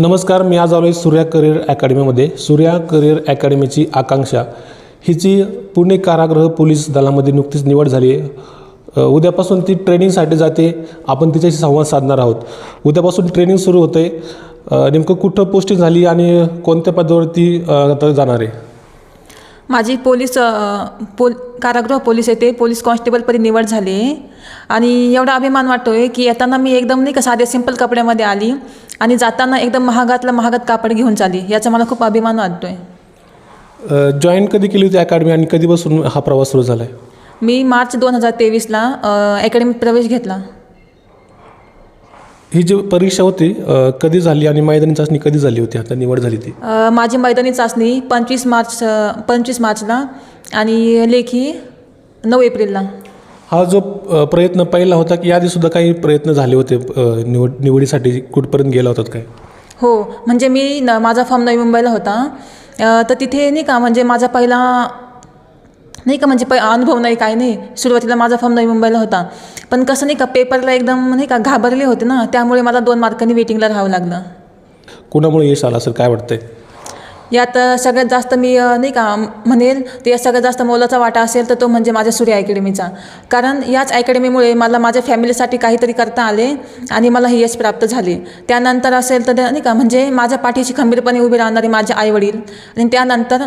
नमस्कार मी आज आलो आहे सूर्या करिअर अकॅडमीमध्ये. सूर्या करिअर अकॅडमीची आकांक्षा. हिची पुणे कारागृह पोलीस दलामध्ये नुकतीच निवड झाली आहे. उद्यापासून ती ट्रेनिंगसाठी जाते. आपण तिच्याशी संवाद साधणार आहोत. उद्यापासून ट्रेनिंग सुरू होते नेमकं कुठं पोस्टिंग झाली आणि कोणत्या पदावरती ती जाणार आहे? माझी पोलीस पोल कारागृह पोलीस येथे पोलीस कॉन्स्टेबलपदी निवड झाली. आणि एवढा अभिमान वाटतो आहे की येताना मी एकदम नाही का साध्या सिंपल कपड्यामध्ये आली आणि जाताना एकदम महागातलं महागात कापड घेऊन चाली याचा मला खूप अभिमान वाटतो आहे जॉईन कधी केली होती अकॅडमी आणि कधीपासून हा प्रवास सुरू झाला आहे मी मार्च दोन हजार तेवीसला अकॅडमीत प्रवेश घेतला. ही जी परीक्षा होती अ, कधी झाली आणि मैदानी चाचणी कधी झाली होती? आता निवड झाली ती. अ, माझी मैदानी चाचणी पंचवीस मार्च पंचवीस मार्चला आणि लेखी नऊ एप्रिलला. हा जो अ, प्रयत्न पहिला होता की याआधी सुद्धा काही प्रयत्न झाले होते अ, निवड निवडीसाठी कुठपर्यंत गेला होतात काय? हो म्हणजे मी न माझा फॉर्म नवी मुंबईला होता. अ, तर तिथे नाही का म्हणजे माझा पहिला नाही का म्हणजे प अनुभव नाही काय नाही. सुरुवातीला माझा फॉर्म नवी मुंबईला होता. पण कसं नाही का पेपरला एकदम नाही का घाबरले होते ना त्यामुळे मला दोन मार्कांनी वेटिंगला राहावं लागलं. कुणामुळे यश आलं असेल काय वाटतंय? यात सगळ्यात जास्त मी नाही का म्हणेल ते सगळ्यात जास्त मोलाचा वाटा असेल तर तो म्हणजे माझ्या सूर्य अकॅडमीचा. कारण याच अकॅडमीमुळे मला माझ्या फॅमिलीसाठी काहीतरी करता आले आणि मला हे यश प्राप्त झाले. त्यानंतर असेल तर नाही का म्हणजे माझ्या पाठीशी खंबीरपणे उभे राहणारे माझे आईवडील आणि त्यानंतर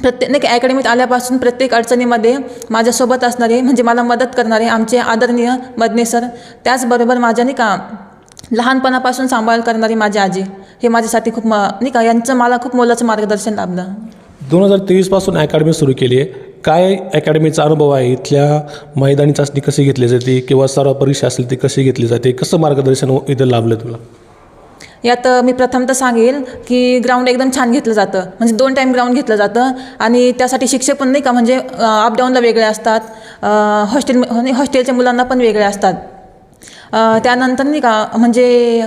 प्रत्येक नाही का अकॅडमीत आल्यापासून प्रत्येक अडचणीमध्ये माझ्यासोबत असणारे म्हणजे मला मदत करणारे आमचे आदरणीय मदने सर त्याचबरोबर माझ्या नाही का लहानपणापासून सांभाळ करणारी माझी आजी हे माझ्यासाठी खूप म नाही का यांचं मला खूप मोलाचं मार्गदर्शन लाभलं. दोन हजार तेवीसपासून अकॅडमी सुरू केली आहे. काय अकॅडमीचा अनुभव आहे? इथल्या मैदानी चाचणी कशी घेतली जाते? किंवा सर्व परीक्षा असेल ती कशी घेतली जाते? कसं मार्गदर्शन इथं लाभलं तुला? यात मी प्रथमतः सांगेल की ग्राउंड एकदम छान घेतलं जातं. म्हणजे दोन टाईम ग्राउंड घेतलं जातं आणि त्यासाठी शिक्षक पण नाही का म्हणजे अपडाऊनला वेगळे असतात हॉस्टेल म्हणजे हॉस्टेलच्या मुलांना पण वेगळे असतात. त्यानंतर नाही का म्हणजे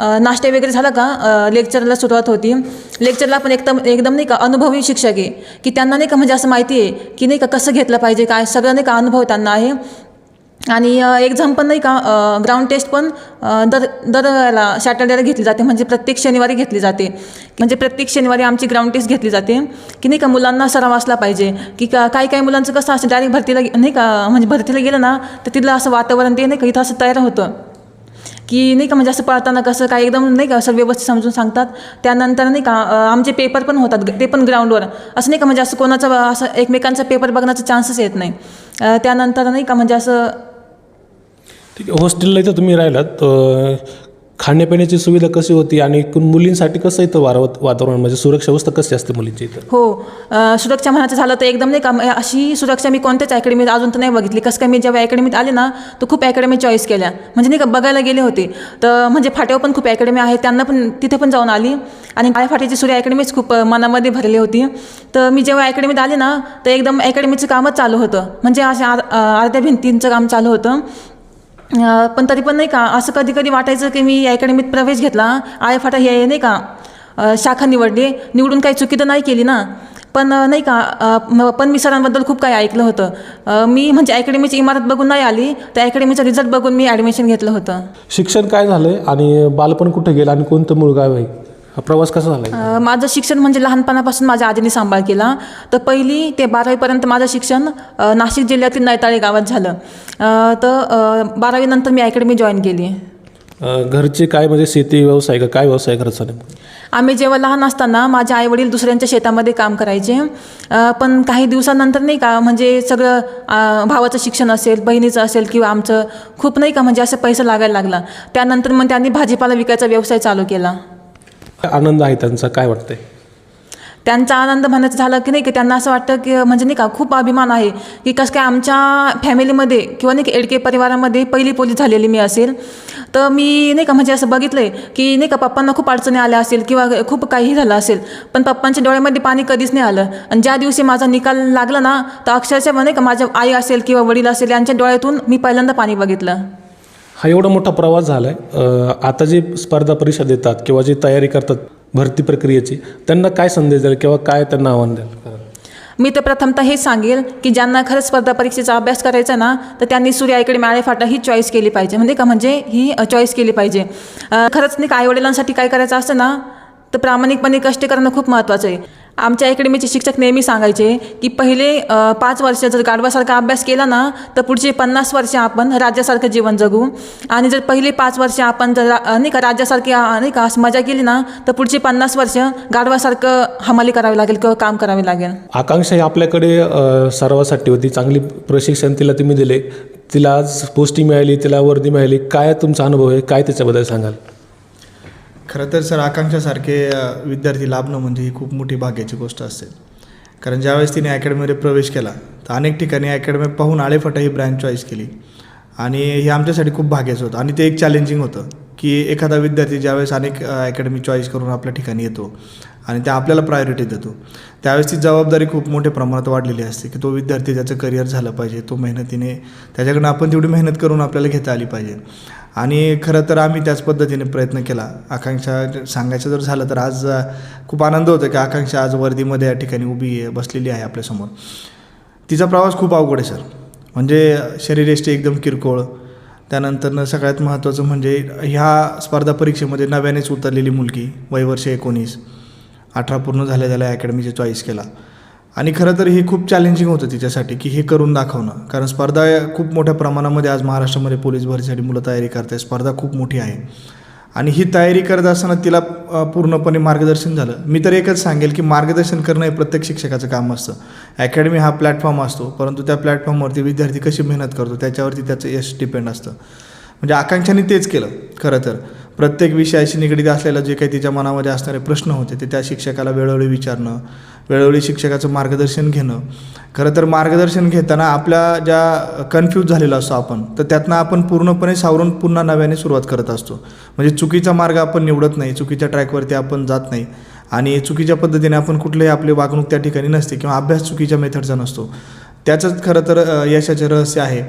नाश्ते वगैरे झाला का लेक्चरला सुरुवात होती. लेक्चरला पण एकदम एकदम नाही का अनुभवी शिक्षक आहे. की त्यांना नाही का म्हणजे असं माहिती आहे की नाही का कसं घेतलं पाहिजे काय सगळं नाही का अनुभव त्यांना आहे. आणि एक्झाम पण नाही का ग्राउंड टेस्ट पण दर दर याला सॅटर्डेला घेतली जाते. म्हणजे प्रत्येक शनिवारी घेतली जाते. म्हणजे प्रत्येक शनिवारी आमची ग्राउंड टेस्ट घेतली जाते. की नाही का मुलांना सराव असला पाहिजे. की का काही काही मुलांचं कसं असं डायरेक्ट भरतीला नाही का म्हणजे भरतीला गेलं ना तर तिथलं असं वातावरण ते नाही का इथं असं तयार होतं. की नाही का म्हणजे असं पळताना कसं काय एकदम नाही का असं व्यवस्थित समजून सांगतात. त्यानंतर नाही का आमचे पेपर पण होतात ते पण ग्राउंडवर असं नाही का म्हणजे असं कोणाचं असं एकमेकांचा पेपर बघण्याचा चान्सच येत नाही. त्यानंतर नाही का म्हणजे असं ठीक आहे हॉस्टेलला इथं तुम्ही राहिलात खाण्यापिण्याची सुविधा कशी होती आणि एकूण मुलींसाठी कसं इथं वारा वातावरण म्हणजे सुरक्षा व्यवस्था कशी असते मुलींची इथं? हो सुरक्षा म्हणायचं झालं तर एकदम नाही का अशी सुरक्षा मी कोणत्याच अकॅडमीत अजून तर नाही बघितली. कसं काय मी जेव्हा अकॅडमीत आले ना तर खूप अकॅडमी चॉईस केल्या. म्हणजे नाही का बघायला गेले होते. तर म्हणजे फाट्यावर पण खूप अकॅडमी आहे त्यांना पण तिथे पण जाऊन आली. आणि काय फाट्याची सूर्य अकॅडमीच खूप मनामध्ये भरली होती. तर मी जेव्हा अकॅडमीत आले ना तर एकदम अकॅडमीचं कामच चालू होतं. म्हणजे अशा आर- अर्ध्या भिंतींचं काम चालू होतं. पण तरी पण नाही का असं कधी कधी वाटायचं की मी अकॅडमीत प्रवेश घेतला आळे फाटा हे नाही का? शाखा निवडली निवडून काही चुकी तर नाही केली ना? पण नाही का पण मी सरांबद्दल खूप काही ऐकलं होतं. मी म्हणजे अकॅडमीची इमारत बघून नाही आली तर अकॅडमीचा रिझल्ट बघून मी ॲडमिशन घेतलं होतं. शिक्षण काय झालं आणि बालपण कुठं गेलं आणि कोणतं मूळ आहे? हा प्रवास कसा झाला अ, माझं शिक्षण म्हणजे लहानपणापासून माझ्या आजीने सांभाळ केला. तर पहिली ते बारावीपर्यंत माझं शिक्षण अ, नाशिक जिल्ह्यातील नैताळे गावात झालं. अ, तर अ, बारावीनंतर मी अकॅडमी जॉईन केली. अ, घरचे काय म्हणजे शेती व्यवसाय का काय व्यवसाय करायचा नेमकं? आम्ही जेव्हा लहान असताना माझे आईवडील दुसऱ्यांच्या शेतामध्ये काम करायचे. अ, पण काही दिवसानंतर नाही का म्हणजे सगळं अ, भावाचं शिक्षण असेल बहिणीचं असेल किंवा आमचं खूप नाही का म्हणजे असं पैसा लागायला लागला. त्यानंतर मग त्यांनी भाजीपाला विकायचा व्यवसाय चालू केला. आनंद आहे त्यांचा? काय वाटतंय? त्यांचा आनंद म्हणायचं झालं की नाही की त्यांना असं वाटतं की म्हणजे नाही का खूप अभिमान आहे की कसं काय आमच्या फॅमिलीमध्ये किंवा नाही का एडके परिवारामध्ये पहिली पोलीस झालेली मी असेल. तर मी नाही का म्हणजे असं बघितलं आहे की नाही का पप्पांना खूप अडचणी आल्या असेल किंवा खूप काही झालं असेल पण पप्पांच्या डोळ्यामध्ये पाणी कधीच नाही आलं. आणि ज्या दिवशी माझा निकाल लागला ना तर अक्षरशः नाही का माझ्या आई असेल किंवा वडील असेल यांच्या डोळ्यातून मी पहिल्यांदा पाणी बघितलं. हा एवढा मोठा प्रवास झाला आहे आता जे स्पर्धा परीक्षा देतात किंवा जी तयारी करतात भरती प्रक्रियेची त्यांना काय संदेश द्याल किंवा काय त्यांना आव्हान द्याल? मी तर प्रथमतः हे सांगेल की ज्यांना खरंच स्पर्धा परीक्षेचा अभ्यास करायचा ना तर त्यांनी सूर्याईकडे मिळाले फाटा ही चॉईस केली पाहिजे. म्हणजे का? म्हणजे ही चॉईस केली पाहिजे. खरंच नाही का आईवडिलांसाठी काय करायचं असतं ना तर प्रामाणिकपणे कष्ट करणं खूप महत्त्वाचं आहे. आमच्या अकॅडमीचे शिक्षक नेहमी सांगायचे की पहिले पाच वर्ष जर गाढवासारखा अभ्यास केला ना तर पुढचे पन्नास वर्ष आपण राज्यासारखं जीवन जगू. आणि जर पहिले पाच वर्ष आपण जर नाही का राज्यासारखी नाही का असं मजा केली ना तर पुढचे पन्नास वर्ष गाढवासारखं हमाली करावी लागेल किंवा काम करावे लागेल. आकांक्षा ही आपल्याकडे सर्वासाठी होती चांगली प्रशिक्षण तिला तुम्ही दिले. तिला आज पोस्टिंग मिळाली तिला वर्दी मिळाली. काय तुमचा अनुभव आहे? काय त्याच्याबद्दल सांगाल? खरं तर सर आकांक्षासारखे विद्यार्थी लाभणं म्हणजे ही खूप मोठी भाग्याची गोष्ट असते. कारण ज्यावेळेस तिने अकॅडमीमध्ये प्रवेश केला तर अनेक ठिकाणी अकॅडमी पाहून आळेफाटा ही ब्रँच चॉईस केली. आणि हे आमच्यासाठी खूप भाग्याचं होतं. आणि ते एक चॅलेंजिंग होतं की एखादा विद्यार्थी ज्यावेळेस अनेक अकॅडमी चॉईस करून आपल्या ठिकाणी येतो आणि त्या आपल्याला प्रायोरिटी देतो. त्यावेळेस ती जबाबदारी खूप मोठ्या प्रमाणात वाढलेली असते की तो विद्यार्थी त्याचं करिअर झालं पाहिजे तो मेहनतीने त्याच्याकडनं आपण तेवढी मेहनत करून आपल्याला घेता आली पाहिजे. आणि खरं तर आम्ही त्याच पद्धतीने प्रयत्न केला. आकांक्षा सांगायचं जर झालं तर आज खूप आनंद होतो की आकांक्षा आज वर्दीमध्ये या ठिकाणी उभी आहे बसलेली आहे आपल्यासमोर तिचा प्रवास खूप अवघड आहे सर. म्हणजे शरीरयष्टी एकदम किरकोळ. त्यानंतरनं सगळ्यात महत्त्वाचं म्हणजे ह्या स्पर्धा परीक्षेमध्ये नव्यानेच उतरलेली मुलगी वयवर्ष एकोणीस. अठरा पूर्ण झाल्या झाल्या अकॅडमीचे चॉईस केला. आणि खरं तर हे खूप चॅलेंजिंग होतं तिच्यासाठी की हे करून दाखवणं. कारण स्पर्धा खूप मोठ्या प्रमाणामध्ये आज महाराष्ट्रामध्ये पोलीस भरतीसाठी मुलं तयारी करते स्पर्धा खूप मोठी आहे. आणि ही तयारी करत असताना तिला पूर्णपणे मार्गदर्शन झालं. मी तर एकच सांगेल की मार्गदर्शन करणं हे प्रत्येक शिक्षकाचं काम असतं. अकॅडमी हा प्लॅटफॉर्म असतो परंतु त्या प्लॅटफॉर्मवरती विद्यार्थी कशी मेहनत करतो त्याच्यावरती त्याचं यश डिपेंड असतं. म्हणजे आकांक्षाने तेच केलं खरं तर. प्रत्येक विषयाशी निगडीत असलेला जे काही तिच्या मनामध्ये असणारे प्रश्न होते ते त्या शिक्षकाला वेळोवेळी विचारणं वेळोवेळी शिक्षकाचं मार्गदर्शन घेणं. खरं तर मार्गदर्शन घेताना आपल्या ज्या कन्फ्यूज झालेलो असतो आपण तर त्यातनं आपण पूर्णपणे सावरून पुन्हा नव्याने सुरुवात करत असतो. म्हणजे चुकीचा मार्ग आपण निवडत नाही चुकीच्या ट्रॅकवरती आपण जात नाही आणि चुकीच्या पद्धतीने आपण कुठलेही आपली वागणूक त्या ठिकाणी नसते किंवा अभ्यास चुकीच्या मेथडचा नसतो. त्याचंच खरं तर यशाचे रहस्य आहे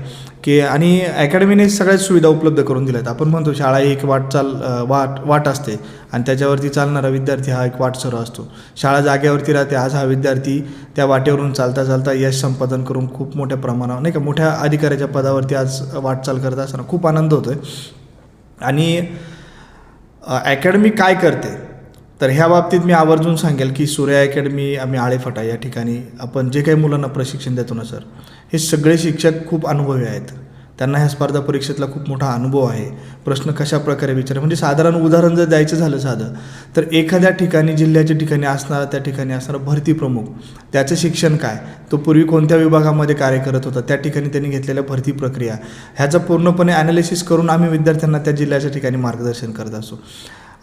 की आणि अकॅडमीने सगळ्याच सुविधा उपलब्ध करून दिल्यात. आपण म्हणतो शाळा ही एक वाटचाल वाट वाट असते आणि त्याच्यावरती चालणारा विद्यार्थी हा एक वाटसर असतो. शाळा जागेवरती राहते आज हा विद्यार्थी त्या वाटेवरून चालता चालता यश संपादन करून खूप मोठ्या प्रमाणावर नाही का मोठ्या अधिकाऱ्याच्या पदावरती आज वाटचाल करत असताना खूप आनंद होतो आहे आणि अकॅडमी काय करते? तर ह्या बाबतीत मी आवर्जून सांगेल की सूर्या अकॅडमी आम्ही आळेफाटा या ठिकाणी. आपण जे काही मुलांना प्रशिक्षण देतो ना सर हे सगळे शिक्षक खूप अनुभवी आहेत. त्यांना ह्या स्पर्धा परीक्षेतला खूप मोठा अनुभव आहे. प्रश्न कशा प्रकारे विचार म्हणजे साधारण उदाहरण जर द्यायचं झालं साधं तर एखाद्या ठिकाणी जिल्ह्याच्या ठिकाणी असणारा त्या ठिकाणी असणारा भरती प्रमुख त्याचं शिक्षण काय? तो पूर्वी कोणत्या विभागामध्ये कार्य करत होता? त्या ठिकाणी त्यांनी घेतलेल्या भरती प्रक्रिया. ह्याचं पूर्णपणे ॲनालिसिस करून आम्ही विद्यार्थ्यांना त्या जिल्ह्याच्या ठिकाणी मार्गदर्शन करत असतो.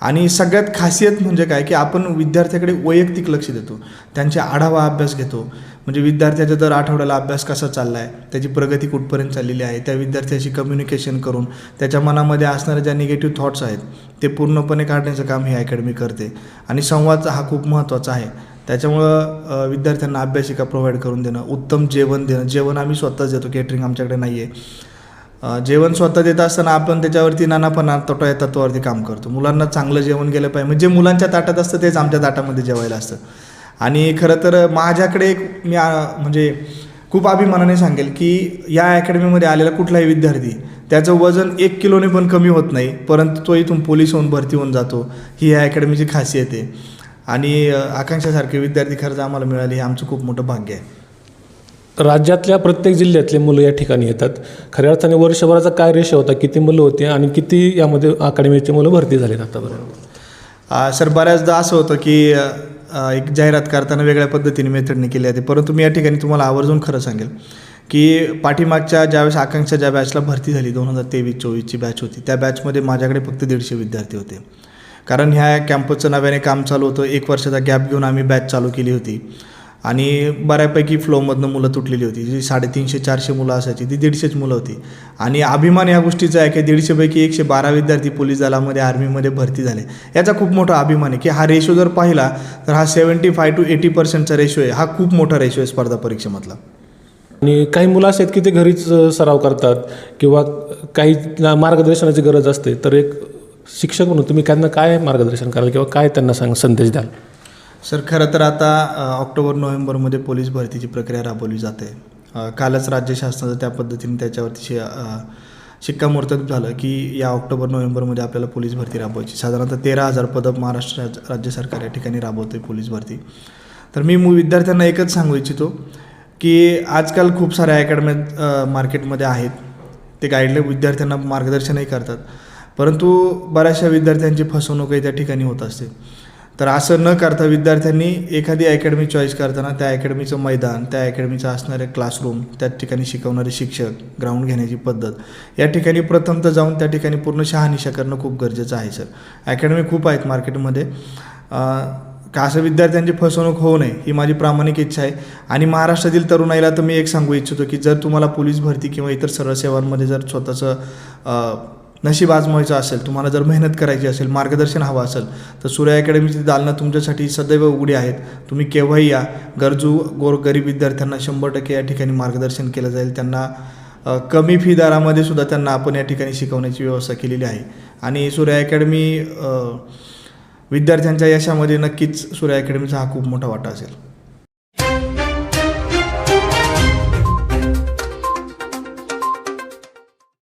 आणि सगळ्यात खासियत म्हणजे काय की आपण विद्यार्थ्याकडे वैयक्तिक लक्ष देतो. त्यांचे आढावा अभ्यास घेतो. म्हणजे विद्यार्थ्याचा दर आठवड्याला अभ्यास कसा चालला आहे त्याची प्रगती कुठपर्यंत चाललेली आहे त्या विद्यार्थ्याशी कम्युनिकेशन करून त्याच्या मनामध्ये असणाऱ्या ज्या निगेटिव्ह थॉट्स आहेत ते पूर्णपणे काढण्याचं काम ही अकॅडमी करते. आणि संवाद हा खूप महत्त्वाचा आहे. त्याच्यामुळं विद्यार्थ्यांना अभ्यासिका प्रोव्हाइड करून देणं उत्तम जेवण देणं जेवण आम्ही स्वतःच देतो केटरिंग आमच्याकडे नाही आहे जेवण स्वतः देत असताना आपण त्याच्यावरती नानापणा तोटा या तत्वावरती काम करतो. मुलांना चांगलं जेवण गेलं पाहिजे. म्हणजे जे मुलांच्या ताटात असतं तेच आमच्या ताटामध्ये जेवायला असतं. आणि खरं तर माझ्याकडे एक मी म्हणजे खूप अभिमानाने सांगेल की या अकॅडमीमध्ये आलेला कुठलाही विद्यार्थी त्याचं वजन एक किलोने पण कमी होत नाही परंतु तो इथून पोलीस होऊन भरती होऊन जातो. ही या अकॅडमीची खासियत आहे. आणि आकांक्षासारखे विद्यार्थी खरंच आम्हाला मिळाले हे आमचं खूप मोठं भाग्य आहे. राज्यातल्या प्रत्येक जिल्ह्यातले मुलं या ठिकाणी येतात. खऱ्या अर्थाने वर्षभराचा काय रेशो होता किती मुलं होती आणि किती यामध्ये अकॅडमीचे मुलं भरती झालेत आतापर्यंत? सर बऱ्याचदा असं होतं की एक जाहिरात करताना वेगळ्या पद्धतीने मेथडने केली जाते. परंतु मी या ठिकाणी तुम्हाला आवर्जून खरं सांगेल की पाठीमागच्या ज्यावेळेस आकांक्षा ज्या बॅचला भरती झाली दोन हजार तेवीस चोवीसची बॅच होती त्या बॅचमध्ये माझ्याकडे फक्त दीडशे विद्यार्थी होते. कारण ह्या कॅम्पसचं नव्याने काम चालू होतं. एक वर्षाचा गॅप घेऊन आम्ही बॅच चालू केली होती. आणि बऱ्यापैकी फ्लोमधनं मुलं तुटलेली होती. जी साडेतीनशे चारशे मुलं असायची ती दीडशेच मुलं होती. आणि अभिमान या गोष्टीचा आहे की दीडशेपैकी एकशे बारा विद्यार्थी पोलीस दलामध्ये आर्मीमध्ये भरती झाले. याचा खूप मोठा अभिमान आहे की हा रेशो जर पाहिला तर हा सेवन्टी फाय टू एटी पर्सेंटचा रेशो आहे. हा खूप मोठा रेशो आहे स्पर्धा परीक्षेमधला. आणि काही मुलं असे आहेत की ते घरीच सराव करतात किंवा काही मार्गदर्शनाची गरज असते. तर एक शिक्षक म्हणून तुम्ही त्यांना काय मार्गदर्शन कराल किंवा काय त्यांना सांग संदेश द्याल? सर खरं तर आता ऑक्टोबर नोव्हेंबरमध्ये पोलीस भरतीची प्रक्रिया राबवली जाते. आहे कालच राज्य शासनाचं त्या पद्धतीने त्याच्यावरती शि शिक्कामोर्तब झालं की या ऑक्टोबर नोव्हेंबरमध्ये आपल्याला पोलीस भरती राबवायची. साधारणतः तेरा हजार पदं महाराष्ट्र राज्य सरकार या ठिकाणी राबवते पोलीस भरती. तर मी मु विद्यार्थ्यांना एकच सांगू इच्छितो की आजकाल खूप साऱ्या अकॅडमी मार्केटमध्ये आहेत. ते गाईडलाईन विद्यार्थ्यांना मार्गदर्शनही करतात. परंतु बऱ्याचशा विद्यार्थ्यांची फसवणूकही त्या ठिकाणी होत असते. तर असं न करता विद्यार्थ्यांनी एखादी अकॅडमी चॉईस करताना त्या अकॅडमीचं मैदान त्या अकॅडमीचं असणारे क्लासरूम त्या ठिकाणी शिकवणारे शिक्षक ग्राउंड घेण्याची पद्धत या ठिकाणी प्रथमतः जाऊन त्या ठिकाणी पूर्ण शहानिशा करणं खूप गरजेचं आहे सर अकॅडमी खूप आहेत मार्केटमध्ये का असं विद्यार्थ्यांची फसवणूक होऊ नये ही माझी प्रामाणिक इच्छा आहे. आणि महाराष्ट्रातील तरुणाईला तर मी एक सांगू इच्छितो की जर तुम्हाला पोलीस भरती किंवा इतर सरळ सेवांमध्ये जर स्वतःचं नशीब आजमायचं असेल तुम्हाला जर मेहनत करायची असेल मार्गदर्शन हवं असेल तर सूर्या अकॅडमीची दालनं तुमच्यासाठी सदैव उघडी आहेत. तुम्ही केव्हाही या. गरजू गोर गरीब विद्यार्थ्यांना शंभर टक्के या ठिकाणी मार्गदर्शन केलं जाईल. त्यांना कमी फी दरामध्ये सुद्धा त्यांना आपण या ठिकाणी शिकवण्याची व्यवस्था केलेली आहे. आणि सूर्या अकॅडमी विद्यार्थ्यांच्या यशामध्ये नक्कीच सूर्या अकॅडमीचा हा खूप मोठा वाटा असेल.